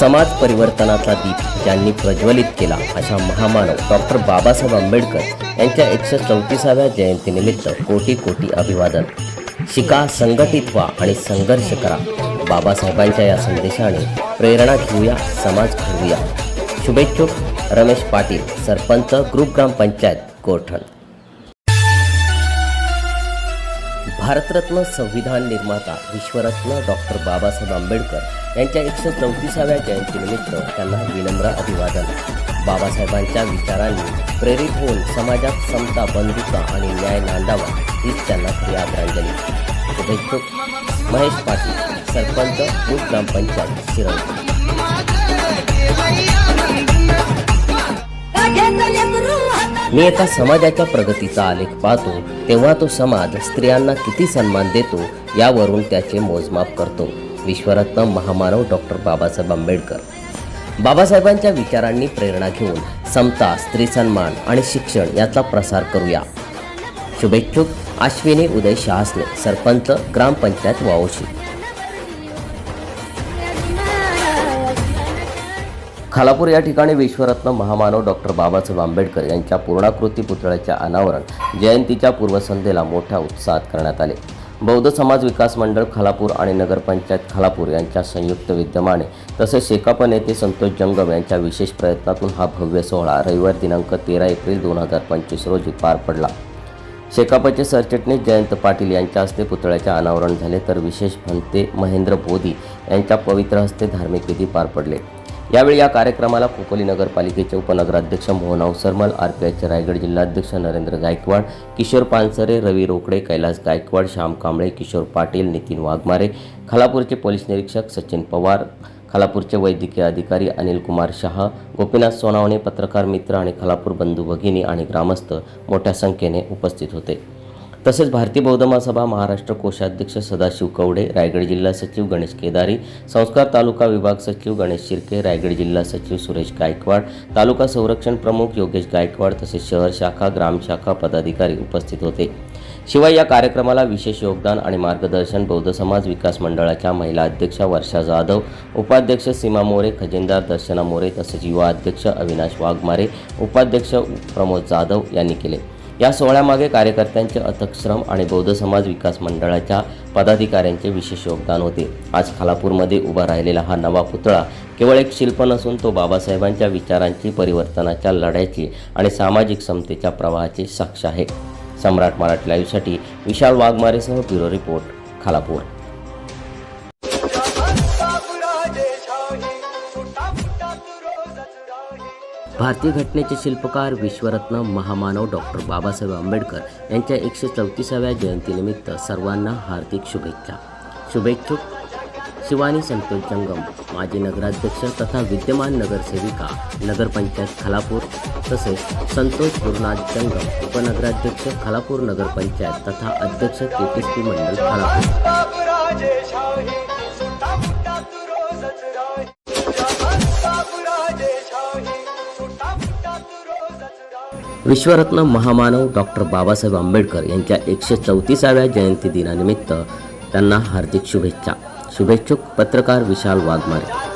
समाज परिवर्तनाचा दीप ज्यांनी प्रज्वलित केला अशा महामानव डॉक्टर बाबासाहेब आंबेडकर यांच्या एकशे चौतीसाव्या जयंतीनिमित्त कोटी कोटी अभिवादन. शिका संघटित व्हा आणि संघर्ष करा. बाबासाहेबांच्या या संदेशाने प्रेरणा घेऊया समाज घडवूया. शुभेच्छुक रमेश पाटील सरपंच ग्रुप ग्रामपंचायत गोरठण भारतरत्न संविधान निर्माता विश्वरत्न डॉक्टर बाबासाहेब आंबेडकर यांच्या एकशे चौतीसाव्या जयंतीनिमित्त त्यांना विनम्र अभिवादन. बाबासाहेबांच्या विचारांनी प्रेरित होऊन समाजात समता बंधुता आणि न्याय नांदावा हीच त्यांना खरी आदरांजली शुभेच्छुक. महेश पाटील सरपंच ग्रामपंचायत शिरंग मी एका समाजाच्या प्रगतीचा आलेख पाहतो तेव्हा तो समाज स्त्रियांना किती सन्मान देतो यावरून त्याचे मोजमाप करतो. विश्वरत्न महामानव डॉक्टर बाबासाहेब आंबेडकर. बाबासाहेबांच्या विचारांनी प्रेरणा घेऊन समता स्त्री सन्मान आणि शिक्षण याचा प्रसार करूया. शुभेच्छुक अश्विनी उदय शहासने सरपंच ग्रामपंचायत वावशी. खालापूर या ठिकाणी विश्वरत्न महामानव डॉक्टर बाबासाहेब आंबेडकर यांच्या पूर्णाकृती पुतळ्याचे अनावरण जयंतीच्या पूर्वसंध्येला मोठ्या उत्साहात करण्यात आले. बौद्ध समाज विकास मंडळ खालापूर आणि नगरपंचायत खालापूर यांच्या संयुक्त विद्यमाने तसेच शेकाप नेते संतोष जंगम यांच्या विशेष प्रयत्नातून हा भव्य सोहळा रविवार दिनांक तेरा एप्रिल दोन हजार पंचवीस रोजी पार पडला. शेकापचे सरचिटणीस जयंत पाटील यांच्या हस्ते पुतळ्याचे अनावरण झाले तर विशेष भंते महेंद्र बोधी यांच्या पवित्र हस्ते धार्मिक विधी पार पडले. यावेळी या कार्यक्रमाला खोपोली नगरपालिकेचे उपनगराध्यक्ष मोहन अवसरमल आर पी आयचे रायगड जिल्हाध्यक्ष नरेंद्र गायकवाड किशोर पानसरे रवी रोकडे कैलास गायकवाड श्याम कांबळे किशोर पाटील नितीन वाघमारे खालापूरचे पोलीस निरीक्षक सचिन पवार खालापूरचे वैद्यकीय अधिकारी अनिल कुमार शहा गोपीनाथ सोनावणे पत्रकार मित्र आणि खालापूर बंधू भगिनी आणि ग्रामस्थ मोठ्या संख्येने उपस्थित होते. तसेच भारतीय बौद्ध महासभा महाराष्ट्र कोषाध्यक्ष सदाशिव कवडे रायगड जिल्हा सचिव गणेश केदारी संस्कार तालुका विभाग सचिव गणेश शिर्के रायगड जिल्हा सचिव सुरेश गायकवाड तालुका संरक्षण प्रमुख योगेश गायकवाड तसेच शहर शाखा ग्राम शाखा पदाधिकारी उपस्थित होते. शिवाय या कार्यक्रमाला विशेष योगदान आणि मार्गदर्शन बौद्ध समाज विकास मंडळाच्या महिला अध्यक्षा वर्षा जाधव उपाध्यक्ष सीमा मोरे खजिनदार दर्शना मोरे तसेच युवा अध्यक्ष अविनाश वाघमारे उपाध्यक्ष प्रमोद जाधव यांनी केले. या सोहळ्यामागे कार्यकर्त्यांचे अथक श्रम आणि बौद्ध समाज विकास मंडळाच्या पदाधिकाऱ्यांचे विशेष योगदान होते. आज खालापूरमध्ये उभा राहिलेला हा नवा पुतळा केवळ एक शिल्प नसून तो बाबासाहेबांच्या विचारांची परिवर्तनाच्या लढ्याची आणि सामाजिक समतेच्या प्रवाहाची साक्ष आहे. सम्राट मराठी लाईव्हसाठी विशाल वाघमारेसह ब्युरो रिपोर्ट खालापूर. भारतीय घटनेचे शिल्पकार विश्वरत्न महामानव डॉक्टर बाबासाहेब आंबेडकर यांच्या एकशे चौतीसाव्या जयंतीनिमित्त सर्वांना हार्दिक शुभेच्छा. शुभेच्छुक शिवानी संतोष जंगम माजी नगराध्यक्ष तथा विद्यमान नगरसेविका नगरपंचायत खालापूर तसेच संतोष गुरुनाथ जंगम उपनगराध्यक्ष खालापूर नगरपंचायत तथा अध्यक्ष के टी पी मंडळ खालापूर विश्वरत्न महामानव डॉक्टर बाबासाहेब आंबेडकर यांच्या एकशे चौतीसाव्या जयंती दिनानिमित्त त्यांना हार्दिक शुभेच्छा. शुभेच्छुक पत्रकार विशाल वाघमारे.